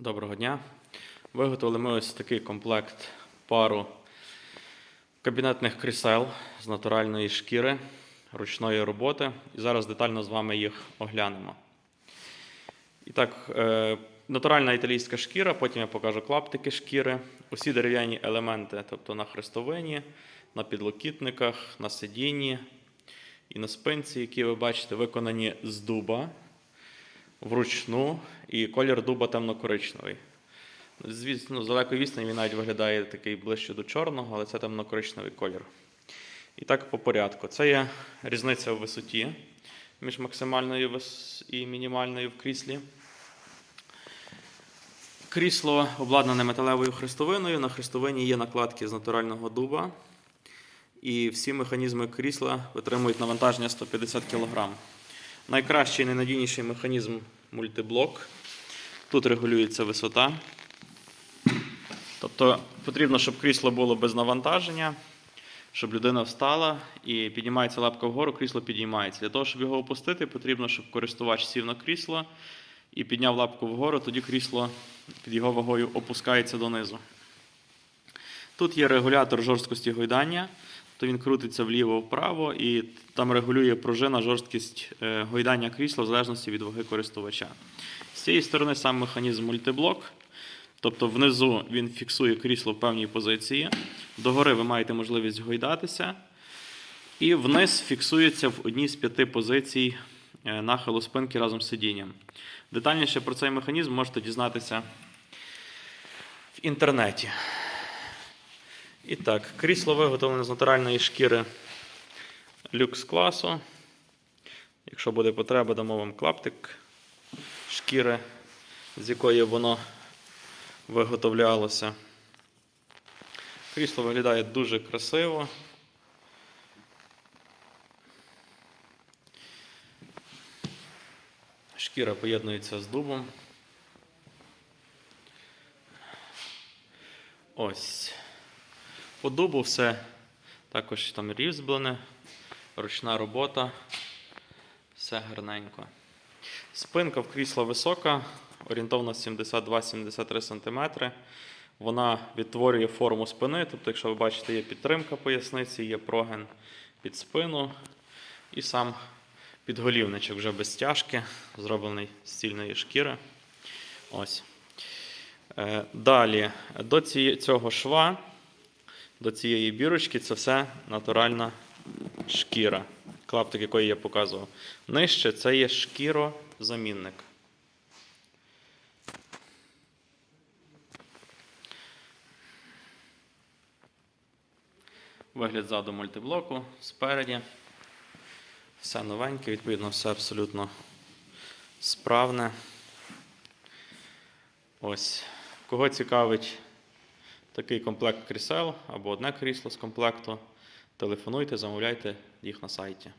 Доброго дня. Виготовили ми ось такий комплект пару кабінетних крісел з натуральної шкіри ручної роботи. І зараз детально з вами їх оглянемо. І так, е, натуральна італійська шкіра, потім я покажу клаптики шкіри, усі дерев'яні елементи, тобто на хрестовині, на підлокітниках, на сидінні і на спинці, які ви бачите, виконані з дуба вручну, і колір дуба темно-коричневий. Звісно, з далекої відстані він навіть виглядає такий ближче до чорного, але це темно-коричневий колір. І так по порядку. Це є різниця в висоті між максимальною і мінімальною в кріслі. Крісло обладнане металевою хрестовиною. На хрестовині є накладки з натурального дуба. І всі механізми крісла витримують навантаження 150 кг. Найкращий і найнадійніший механізм мультиблок. Тут регулюється висота. Тобто потрібно, щоб крісло було без навантаження, щоб людина встала і піднімається лапка вгору, крісло підіймається. Для того, щоб його опустити, потрібно, щоб користувач сів на крісло і підняв лапку вгору, тоді крісло під його вагою опускається донизу. Тут є регулятор жорсткості гойдання, то він крутиться вліво-вправо і там регулює пружина жорсткість е, гойдання крісла в залежності від ваги користувача. З цієї сторони сам механізм мультиблок. Тобто внизу він фіксує крісло в певній позиції. Догори ви маєте можливість гойдатися. І вниз фіксується в одній з п'яти позицій е, нахилу спинки разом з сидінням. Детальніше про цей механізм можете дізнатися в інтернеті. І так, крісло виготовлене з натуральної шкіри люкс класу. Якщо буде потреба, дамо вам клаптик шкіри, з якої воно виготовлялося. Крісло виглядає дуже красиво. Шкіра поєднується з дубом. Ось. По дубу все також там різьблене, ручна робота, все гарненько. Спинка в крісла висока, орієнтовно 72-73 см. Вона відтворює форму спини. Тобто, якщо ви бачите, є підтримка поясниці, є прогин під спину і сам підголівничок вже без стяжки, зроблений з цільної шкіри. Ось. Е, Далі, до цього шва, до цієї бірочки, це все натуральна шкіра, клаптик якої я показував. Нижче це є шкірозамінник. Вигляд ззаду мультиблоку, спереді. Все новеньке, відповідно, все абсолютно справне. Ось. Кого цікавить такий комплект крісел або одне крісло з комплекту, телефонуйте, замовляйте їх на сайті.